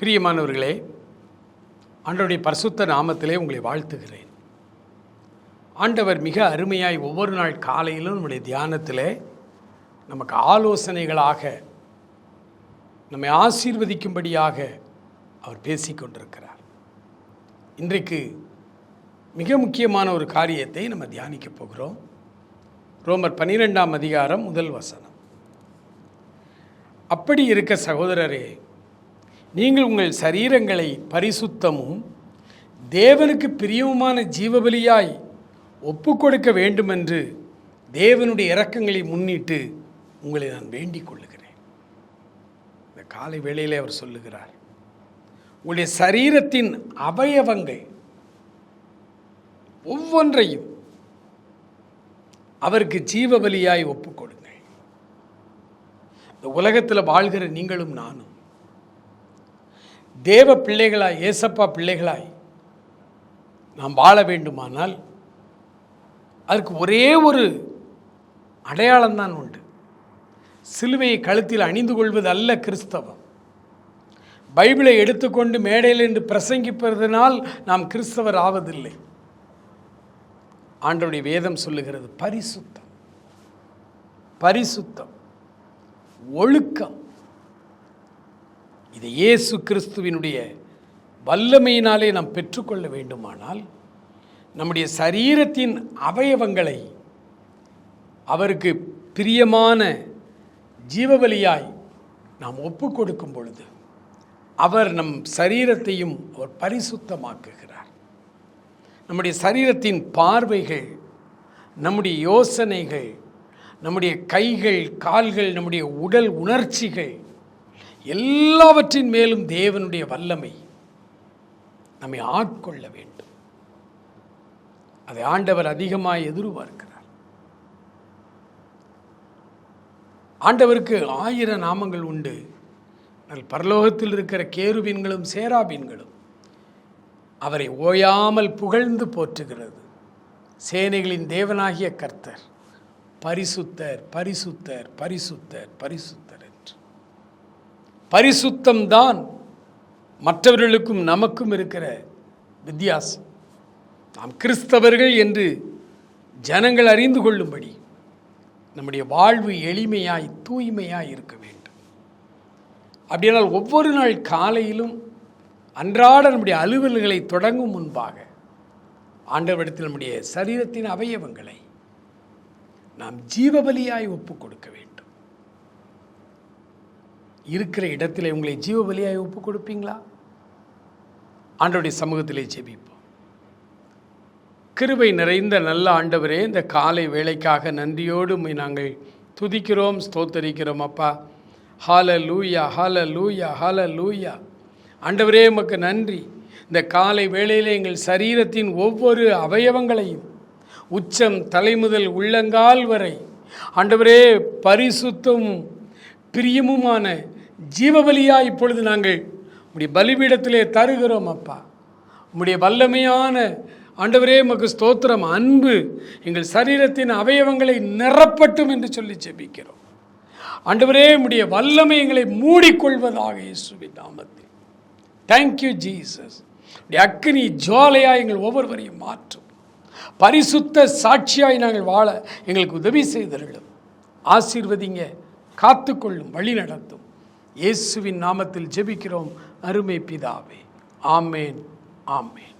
பிரியமானவர்களே ஆண்டவருடைய பரிசுத்த நாமத்திலே உங்களை வாழ்த்துகிறேன். ஆண்டவர் மிக அருமையாய் ஒவ்வொரு நாள் காலையிலும் நம்முடைய தியானத்தில் நமக்கு ஆலோசனைகளாக நம்மை ஆசீர்வதிக்கும்படியாக அவர் பேசிக்கொண்டிருக்கிறார். இன்றைக்கு மிக முக்கியமான ஒரு காரியத்தை நம்ம தியானிக்க போகிறோம். ரோமர் பன்னிரெண்டாம் அதிகாரம் முதல் வசனம். அப்படி இருக்க சகோதரரே நீங்கள் உங்கள் சரீரங்களை பரிசுத்தமும் தேவனுக்கு பிரியவுமான ஜீவபலியாய் ஒப்புக்கொடுக்க வேண்டுமென்று தேவனுடைய இறக்கங்களை முன்னிட்டு உங்களை நான் வேண்டிக் கொள்ளுகிறேன். இந்த காலை வேளையில் அவர் சொல்லுகிறார் உங்களுடைய சரீரத்தின் அவயவங்கள் ஒவ்வொன்றையும் அவருக்கு ஜீவபலியாய் ஒப்புக்கொடுங்கள். இந்த உலகத்தில் வாழ்கிற நீங்களும் நானும் தேவ பிள்ளைகளாய் ஏசப்பா பிள்ளைகளாய் நாம் வாழ வேண்டுமானால் அதற்கு ஒரே ஒரு அடையாளம்தான் உண்டு. சிலுவையை கழுத்தில் அணிந்து கொள்வது அல்ல கிறிஸ்தவம். பைபிளை எடுத்துக்கொண்டு மேடையில் என்று பிரசங்கிப்பதனால் நாம் கிறிஸ்தவர் ஆவதில்லை. ஆண்டவருடைய வேதம் சொல்லுகிறது பரிசுத்தம். பரிசுத்தம். ஒழுக்கம். இது இயேசு கிறிஸ்துவினுடைய வல்லமையினாலே நாம் பெற்றுக்கொள்ள வேண்டுமானால் நம்முடைய சரீரத்தின் அவயவங்களை அவருக்கு பிரியமான ஜீவபலியாய் நாம் ஒப்பு கொடுக்கும் பொழுது அவர் நம் சரீரத்தையும் அவர் பரிசுத்தமாக்குகிறார். நம்முடைய சரீரத்தின் பார்வைகள் நம்முடைய யோசனைகள் நம்முடைய கைகள் கால்கள் நம்முடைய உடல் உணர்ச்சிகள் எல்லாவற்றின் மேலும் தேவனுடைய வல்லமை நம்மை ஆட்கொள்ள வேண்டும். அதை ஆண்டவர் அதிகமாக எதிர்பார்க்கிறார். ஆண்டவருக்கு ஆயிரம் நாமங்கள் உண்டு. நல் பரலோகத்தில் இருக்கிற கேருபீன்களும் சேராபீன்களும் அவரை ஓயாமல் புகழ்ந்து போற்றுகிறது. சேனைகளின் தேவனாகிய கர்த்தர் பரிசுத்தர் பரிசுத்தர் பரிசுத்தர் பரிசுத்தர். பரிசுத்தம்தான் மற்றவர்களுக்கும் நமக்கும் இருக்கிற வித்தியாசம். நாம் கிறிஸ்தவர்கள் என்று ஜனங்கள் அறிந்து கொள்ளும்படி நம்முடைய வாழ்வு எளிமையாய் தூய்மையாய் இருக்க வேண்டும். அப்படியானால் ஒவ்வொரு நாள் காலையிலும் அன்றாட நம்முடைய அலுவல்களை தொடங்கும் முன்பாக ஆண்டவரிடத்தில் நம்முடைய சரீரத்தின் அவயவங்களை நாம் ஜீவபலியாய் ஒப்புக் கொடுக்க வேண்டும். இருக்கிற இடத்துல உங்களை ஜீவ வழியாக ஒப்பு கொடுப்பீங்களா ஆண்டவருடைய சமூகத்திலே ஜெபிப்போம். கிருபை நிறைந்த நல்ல ஆண்டவரே இந்த காலை வேலைக்காக நன்றியோடு நாங்கள் துதிக்கிறோம் ஸ்தோத்தரிக்கிறோம் அப்பா. ஹால லூயா ஹால லூயா ஹால லூயா ஆண்டவரே உமக்கு நன்றி. இந்த காலை வேளையில் எங்கள் சரீரத்தின் ஒவ்வொரு அவயவங்களையும் உச்சம் தலைமுதல் உள்ளங்கால் வரை ஆண்டவரே பரிசுத்தமும் பிரியமுமான ஜீவபலியாக இப்பொழுது நாங்கள் உடைய பலிபீடத்திலே தருகிறோம் அப்பா. உம்முடைய வல்லமையான ஆண்டவரே உமக்கு ஸ்தோத்திரம். அன்பு எங்கள் சரீரத்தின் அவயவங்களை நிரப்பட்டும் என்று சொல்லி ஜெபிக்கிறோம். ஆண்டவரே உடைய வல்லமை எங்களை மூடிக்கொள்வதாக இயேசுவின் நாமத்தில். தேங்க்யூ ஜீசஸ் உடைய அக்னி ஜோலையாக எங்கள் ஒவ்வொருவரையும் மாற்றும். பரிசுத்த சாட்சியாய் நாங்கள் வாழ எங்களுக்கு உதவி செய்தருளும். ஆசீர்வதிங்க. காத்துக்கொள்ளும் வழி நடத்தும். இயேசுவின் நாமத்தில் ஜெபிக்கிறோம். அருமை பிதாவே. ஆமேன். ஆமேன்.